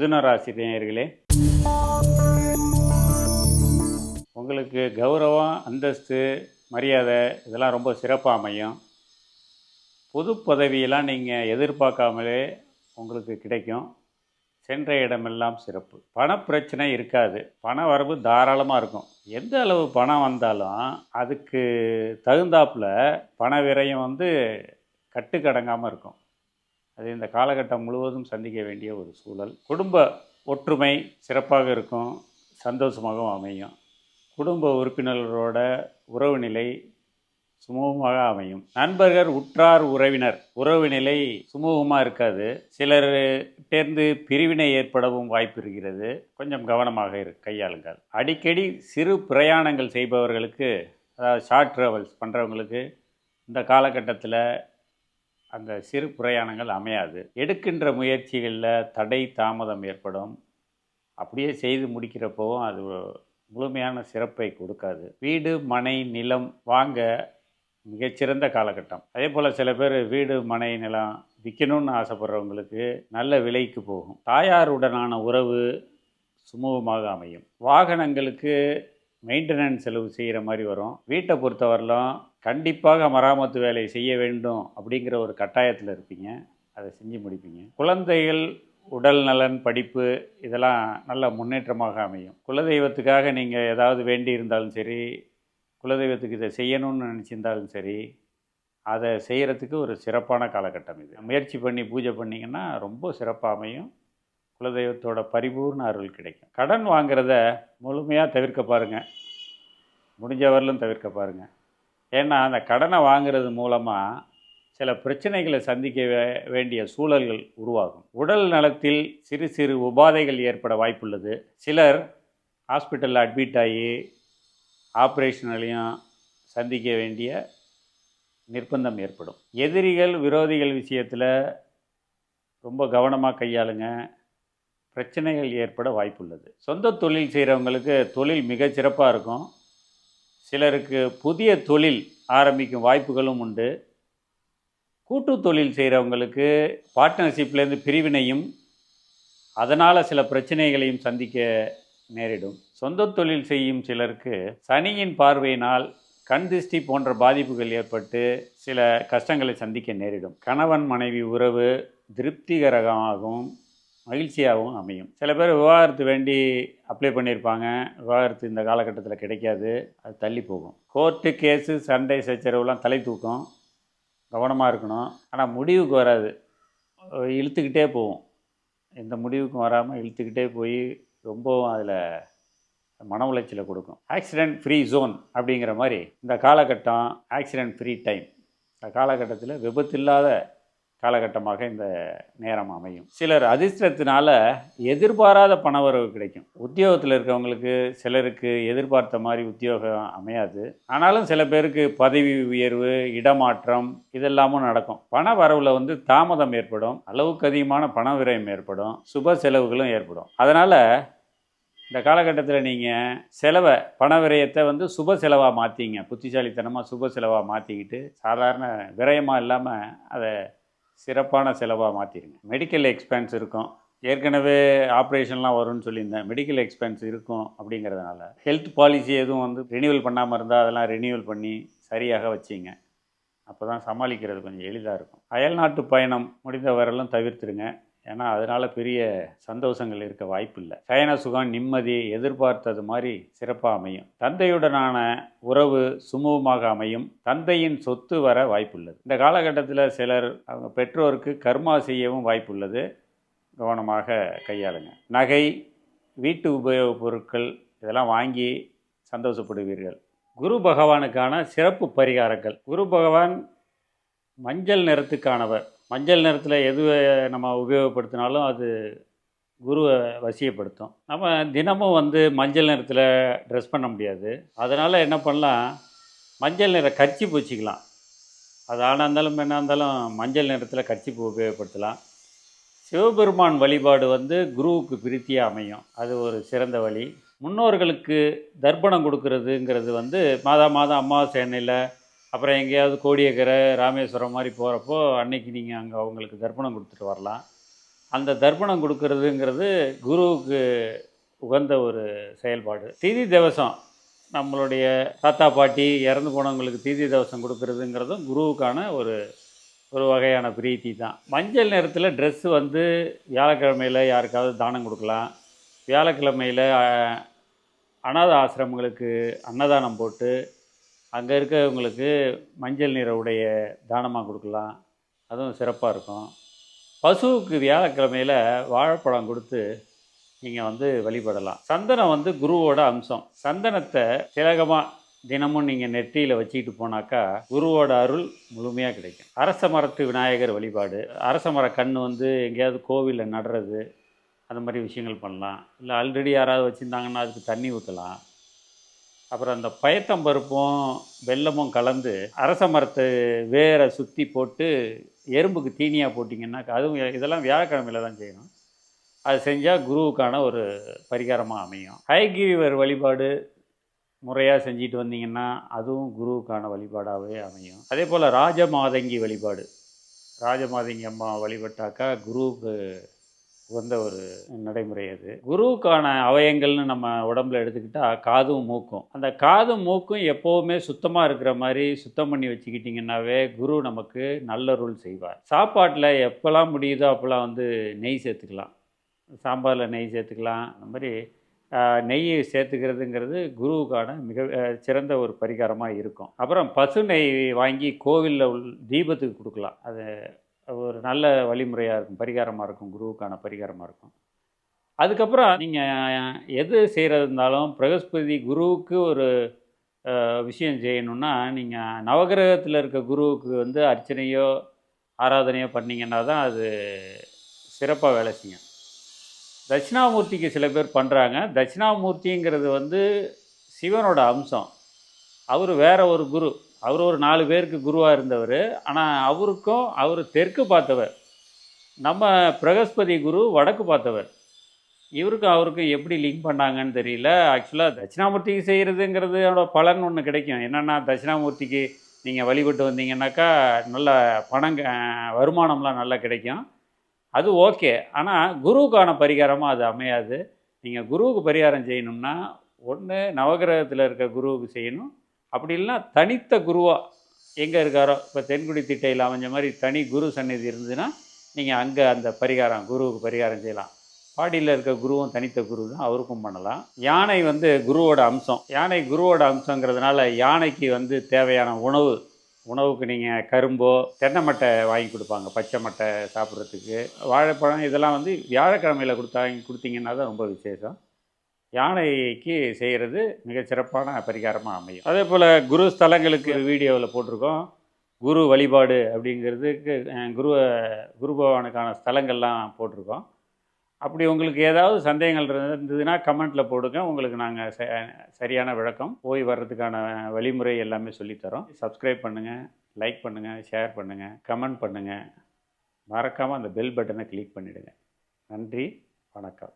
மிதுன ராசி நேயர்களே உங்களுக்கு கௌரவம் அந்தஸ்து மரியாதை இதெல்லாம் ரொம்ப சிறப்பாக அமையும். பொது பதவியெல்லாம் நீங்கள் எதிர்பார்க்காமலே உங்களுக்கு கிடைக்கும். சென்ற இடமெல்லாம் சிறப்பு. பணப்பிரச்சனை இருக்காது. பண வரவு தாராளமாக இருக்கும். எந்த அளவு பணம் வந்தாலும் அதுக்கு தகுந்தாப்புல பண விரயம் வந்து கட்டுக்கடங்காமல் இருக்கும். அது இந்த காலகட்டம் முழுவதும் சந்திக்க வேண்டிய ஒரு சூழல். குடும்ப ஒற்றுமை சிறப்பாக இருக்கும் சந்தோஷமாகவும் அமையும். குடும்ப உறுப்பினர்களோட உறவு நிலை சுமூகமாக அமையும். நண்பர்கள் உற்றார் உறவினர். உறவு நிலை சுமூகமாக இருக்காது. சிலர் பிரிவினை ஏற்படவும் வாய்ப்பு இருக்கிறது. கொஞ்சம் கவனமாக இரு கையாளுங்கள். அடிக்கடி சிறு பிரயாணங்கள் செய்பவர்களுக்கு அதாவது ஷார்ட் ட்ராவல்ஸ் பண்ணுறவங்களுக்கு இந்த காலகட்டத்தில் அந்த சிறு பிரயாணங்கள் அமையாது. எடுக்கின்ற முயற்சிகளில் தடை தாமதம் ஏற்படும். அப்படியே செய்து முடிக்கிறப்பவும் அது முழுமையான சிறப்பை கொடுக்காது. வீடு மனை நிலம் வாங்க மிகச்சிறந்த காலகட்டம். அதே போல் சில பேர் வீடு மனை நிலம் விற்கணும்னு ஆசைப்படுறவங்களுக்கு நல்ல விலைக்கு போகும். தாயாருடனான உறவு சுமூகமாக அமையும். வாகனங்களுக்கு மெயின்டெனன்ஸ் செலவு செய்கிற மாதிரி வரும். வீட்டை பொறுத்தவரையிலும் கண்டிப்பாக மராமத்து வேலை செய்ய வேண்டும் அப்படிங்கிற ஒரு கட்டாயத்தில் இருப்பீங்க. அதை செஞ்சு முடிப்பீங்க. குழந்தைகள் உடல் நலன் படிப்பு இதெல்லாம் நல்ல முன்னேற்றமாக அமையும். குலதெய்வத்துக்காக நீங்கள் ஏதாவது வேண்டி இருந்தாலும் சரி குலதெய்வத்துக்கு இதை செய்யணும்னு நினச்சிருந்தாலும் சரி அதை செய்கிறதுக்கு ஒரு சிறப்பான காலகட்டம் இது. முயற்சி பண்ணி பூஜை பண்ணிங்கன்னா ரொம்ப சிறப்பாக அமையும். குலதெய்வத்தோட பரிபூர்ண அருள் கிடைக்கும். கடன் வாங்குறத முழுமையாக தவிர்க்க பாருங்கள் முடிஞ்சவரையிலும் தவிர்க்க பாருங்கள் ஏன்னா அந்த கடனை வாங்குறது மூலமாக சில பிரச்சனைகளை சந்திக்க வேண்டிய சூழல்கள் உருவாகும். உடல் நலத்தில் சிறு சிறு உபாதைகள் ஏற்பட வாய்ப்புள்ளது. சிலர் ஹாஸ்பிட்டலில் அட்மிட் ஆகி ஆப்ரேஷனாலையும் சந்திக்க வேண்டிய நிர்பந்தம் ஏற்படும். எதிரிகள் விரோதிகள் விஷயத்தில் ரொம்ப கவனமாக கையாளுங்க. பிரச்சனைகள் ஏற்பட வாய்ப்புள்ளது. சொந்த தொழில் செய்கிறவங்களுக்கு தொழில் மிகச்சிறப்பாக இருக்கும். சிலருக்கு புதிய தொழில் ஆரம்பிக்கும் வாய்ப்புகளும் உண்டு. கூட்டு தொழில் செய்கிறவங்களுக்கு பார்ட்னர்ஷிப்லேருந்து பிரிவினையும் அதனால் சில பிரச்சனைகளையும் சந்திக்க நேரிடும். சொந்த தொழில் செய்யும் சிலருக்கு சனியின் பார்வையினால் கண் திருஷ்டி போன்ற பாதிப்புகள் ஏற்பட்டு சில கஷ்டங்களை சந்திக்க நேரிடும். கணவன் மனைவி உறவு திருப்திகரமாகவும் மகிழ்ச்சியாகவும் அமையும். சில பேர் விவாகரத்து வேண்டி அப்ளை பண்ணியிருப்பாங்க. விவாகரத்து இந்த காலகட்டத்தில் கிடைக்காது. அது தள்ளி போகும். கோர்ட்டு கேஸு சண்டை சச்சரவுலாம் தலை தூக்கும். கவனமாக இருக்கணும். ஆனால் முடிவுக்கு வராது. இழுத்துக்கிட்டே போகும். எந்த முடிவுக்கும் வராமல் இழுத்துக்கிட்டே போய் ரொம்பவும் அதில் மன உளைச்சலை கொடுக்கும். ஆக்சிடெண்ட் ஃப்ரீ ஜோன் அப்படிங்கிற மாதிரி இந்த காலகட்டம் ஆக்சிடெண்ட் ஃப்ரீ டைம் இந்த காலகட்டத்தில் விபத்தில்லாத காலகட்டமாக இந்த நேரம் அமையும். சிலர் அதிர்ஷ்டத்தினால எதிர்பாராத பணவரவு கிடைக்கும். உத்தியோகத்தில் இருக்கவங்களுக்கு சிலருக்கு எதிர்பார்த்த மாதிரி உத்தியோகம் அமையாது. ஆனாலும் சில பேருக்கு பதவி உயர்வு இடமாற்றம் இதெல்லாமும் நடக்கும். பண வரவில் வந்து தாமதம் ஏற்படும். அளவுக்கு அதிகமான பண விரயம் ஏற்படும். சுப செலவுகளும் ஏற்படும். அதனால் இந்த காலகட்டத்தில் நீங்கள் செலவை பண விரயத்தை வந்து சுப செலவாக மாற்றிங்க புத்திசாலித்தனமாக சுப செலவாக மாற்றிக்கிட்டு சாதாரண விரயமாக இல்லாமல் அதை சிறப்பான செலவாக மாற்றிடுங்க மெடிக்கல் எக்ஸ்பென்ஸ் இருக்கும். ஏற்கனவே ஆப்ரேஷன்லாம் வரும்னு சொல்லியிருந்தேன். மெடிக்கல் எக்ஸ்பென்ஸ் இருக்கும் அப்படிங்கிறதுனால. ஹெல்த் பாலிசி எதுவும் வந்து ரினியூவல் பண்ணாமல் இருந்தால் அதெல்லாம் ரினியூவல் பண்ணி சரியாக வச்சிங்க. அப்போ தான் சமாளிக்கிறது கொஞ்சம் எளிதாக இருக்கும். அயல்நாட்டு பயணம் முடிந்த வரலும் தவிர்த்துடுங்க ஏன்னா அதனால் பெரிய சந்தோஷங்கள் இருக்க வாய்ப்பில்லை. சயன சுகம் நிம்மதி எதிர்பார்த்தது மாதிரி சிறப்பாக அமையும். தந்தையுடனான உறவு சுமூகமாக அமையும். தந்தையின் சொத்து வர வாய்ப்புள்ளது. இந்த காலகட்டத்தில் சிலர் அவங்க பெற்றோருக்கு கர்மா செய்யவும் வாய்ப்புள்ளது. கவனமாக கையாளுங்க. நகை வீட்டு உபயோகப் பொருட்கள் இதெல்லாம் வாங்கி சந்தோஷப்படுவீர்கள். குரு பகவானுக்கான சிறப்பு பரிகாரங்கள். குரு பகவான் மஞ்சள் நிறத்துக்கானவர். மஞ்சள் நிறத்தில் எது நம்ம உபயோகப்படுத்தினாலும் அது குருவை வசியப்படுத்தும். நம்ம தினமும் வந்து மஞ்சள் நிறத்தில் ட்ரெஸ் பண்ண முடியாது. அதனால் என்ன பண்ணலாம்? மஞ்சள் நிற கர்ச்சிப்பு வச்சுக்கலாம் அது ஆணாக இருந்தாலும் என்ன இருந்தாலும் மஞ்சள் நிறத்தில் கர்ச்சிப்பு உபயோகப்படுத்தலாம். சிவபெருமான் வழிபாடு வந்து குருவுக்கு பிரித்தியாக அமையும். அது ஒரு சிறந்த வழி. முன்னோர்களுக்கு தர்ப்பணம் கொடுக்கறதுங்கிறது வந்து மாதா மாதம் அமாவாசை எண்ணெயில் அப்புறம் எங்கேயாவது கோடியக்கரை ராமேஸ்வரம் மாதிரி போகிறப்போ அன்னைக்கு நீங்கள் அங்கே அவங்களுக்கு தர்ப்பணம் கொடுத்துட்டு வரலாம். அந்த தர்ப்பணம் கொடுக்கறதுங்கிறது குருவுக்கு உகந்த ஒரு செயல்பாடு. திதி திவசம் நம்மளுடைய தாத்தா பாட்டி இறந்து போனவங்களுக்கு தீதி திவசம் கொடுக்கறதுங்கிறதும் குருவுக்கான ஒரு ஒரு வகையான பிரீத்தி தான். மஞ்சள் நிறத்தில் ட்ரெஸ்ஸு வந்து வியாழக்கிழமையில் யாருக்காவது தானம் கொடுக்கலாம். வியாழக்கிழமையில் அனாத ஆசிரமங்களுக்கு அன்னதானம் போட்டு அங்கே இருக்கிறவங்களுக்கு மஞ்சள் நிற உடைய தானமாக கொடுக்கலாம். அதுவும் சிறப்பாக இருக்கும். பசுவுக்கு வியாழக்கிழமையில் வாழைப்பழம் கொடுத்து நீங்கள் வந்து வழிபடலாம். சந்தனம் வந்து குருவோட அம்சம். சந்தனத்தை திலகமாக தினமும் நீங்கள் நெற்றியில் வச்சுக்கிட்டு போனாக்கா குருவோட அருள் முழுமையாக கிடைக்கும். அரச மரத்து விநாயகர் வழிபாடு. அரச மர கண் வந்து எங்கேயாவது கோவிலில் நடுறது அந்த மாதிரி விஷயங்கள் பண்ணலாம். இல்லை ஆல்ரெடி யாராவது வச்சுருந்தாங்கன்னா அதுக்கு தண்ணி ஊற்றலாம் அப்புறம் அந்த பயத்தம்பருப்பும் வெல்லமும் கலந்து அரச மரத்தை வேரை சுற்றி போட்டு எறும்புக்கு தீனியாக போட்டிங்கன்னா அதுவும் இதெல்லாம் வியாழக்கிழமையில் தான் செய்யணும். அது செஞ்சால் குருவுக்கான ஒரு பரிகாரமாக அமையும். ஹயகிரிவர் வழிபாடு முறையாக செஞ்சுட்டு வந்தீங்கன்னா அதுவும் குருவுக்கான வழிபாடாகவே அமையும். அதே போல் ராஜமாதங்கி வழிபாடு. ராஜமாதங்கி அம்மா வழிபட்டாக்கா குருவுக்கு உகந்த ஒரு நடைமுறை அது. குருவுக்கான அவயங்கள்னு நம்ம உடம்புல எடுத்துக்கிட்டால் காதும் மூக்கும். அந்த காதும் மூக்கும் எப்போவுமே சுத்தமாக இருக்கிற மாதிரி சுத்தம் பண்ணி வச்சுக்கிட்டிங்கன்னாவே குரு நமக்கு நல்ல ரூல் செய்வார். சாப்பாட்டில் எப்போல்லாம் முடியுதோ அப்போல்லாம் வந்து நெய் சேர்த்துக்கலாம். சாம்பாரில் நெய் சேர்த்துக்கலாம். அந்த மாதிரி நெய் சேர்த்துக்கிறதுங்கிறது குருவுக்கான மிக சிறந்த ஒரு பரிகாரமாக இருக்கும். அப்புறம் பசு நெய் வாங்கி கோவிலில் உள் தீபத்துக்கு கொடுக்கலாம். அது ஒரு நல்ல வழிமுறையாக இருக்கும். பரிகாரமாக இருக்கும். குருவுக்கான பரிகாரமாக இருக்கும். அதுக்கப்புறம் நீங்கள் எது செய்கிறது இருந்தாலும் பிரகஸ்பதி குருவுக்கு ஒரு விஷயம் செய்யணும்னா நீங்கள் நவகிரகத்தில் இருக்க குருவுக்கு வந்து அர்ச்சனையோ ஆராதனையோ பண்ணீங்கன்னா தான் அது சிறப்பாக வேலை செய்யும். தட்சிணாமூர்த்திக்கு சில பேர் பண்ணுறாங்க தட்சிணாமூர்த்திங்கிறது வந்து சிவனோட அம்சம். அவர் வேற ஒரு குரு. அவர் ஒரு நாலு பேருக்கு குருவாக இருந்தவர். ஆனால் அவருக்கும் அவர் தெற்கு பார்த்தவர். நம்ம பிரகஸ்பதி குரு வடக்கு பார்த்தவர். இவருக்கும் அவருக்கும் எப்படி லிங்க் பண்ணாங்கன்னு தெரியல. ஆக்சுவலாக தட்சிணாமூர்த்திக்கு செய்கிறதுங்கிறதோட பலன் ஒன்று கிடைக்கும். என்னென்னா தட்சிணாமூர்த்திக்கு நீங்கள் வழிபட்டு வந்தீங்கன்னாக்கா நல்ல பணம் வருமானம்லாம் நல்லா கிடைக்கும். அது ஓகே. ஆனால் குருவுக்கான பரிகாரமாக அது அமையாது. நீங்கள் குருவுக்கு பரிகாரம் செய்யணும்னா ஒன்று நவகிரகத்தில் இருக்க குருவுக்கு செய்யணும். அப்படி இல்லைன்னா தனித்த குருவாக எங்கே இருக்காரோ? இப்போ தென்குடி திட்டையில் அமைஞ்ச மாதிரி தனி குரு சந்நிதி இருந்ததுன்னா நீங்கள் அங்கே அந்த பரிகாரம் குருவுக்கு பரிகாரம் செய்யலாம். பாடியில் இருக்க குருவும் தனித்த குரு தான் அவருக்கும் பண்ணலாம். யானை வந்து குருவோட அம்சம். யானை குருவோட அம்சங்கிறதுனால யானைக்கு வந்து தேவையான உணவு உணவுக்கு நீங்கள் கரும்போ தென்னை மட்டை வாங்கி கொடுப்பாங்க பச்சை மட்டை சாப்பிட்றதுக்கு. வாழைப்பழம் இதெல்லாம் வந்து வியாழக்கிழமையில் கொடுத்தா கொடுத்தீங்கன்னா தான் ரொம்ப விசேஷம். யானைக்கு செய்கிறது மிகச்சிறப்பான பரிகாரமாக அமையும். அதே போல் குரு ஸ்தலங்களுக்கு வீடியோவில் போட்டிருக்கோம். குரு வழிபாடு அப்படிங்கிறதுக்கு அஹ், குரு குரு பகவானுக்கான ஸ்தலங்கள்லாம் போட்டிருக்கோம். அப்படி உங்களுக்கு ஏதாவது சந்தேகங்கள் இருந்ததுன்னா கமெண்ட்டில் போடுங்க. உங்களுக்கு நாங்கள் ச சரியான விளக்கம் போய் வர்றதுக்கான வழிமுறை எல்லாமே சொல்லித்தரோம் சப்ஸ்கிரைப் பண்ணுங்கள் லைக் பண்ணுங்கள் ஷேர் பண்ணுங்கள் கமெண்ட் பண்ணுங்கள் மறக்காமல் அந்த பெல் பட்டனை கிளிக் பண்ணிவிடுங்க நன்றி வணக்கம்.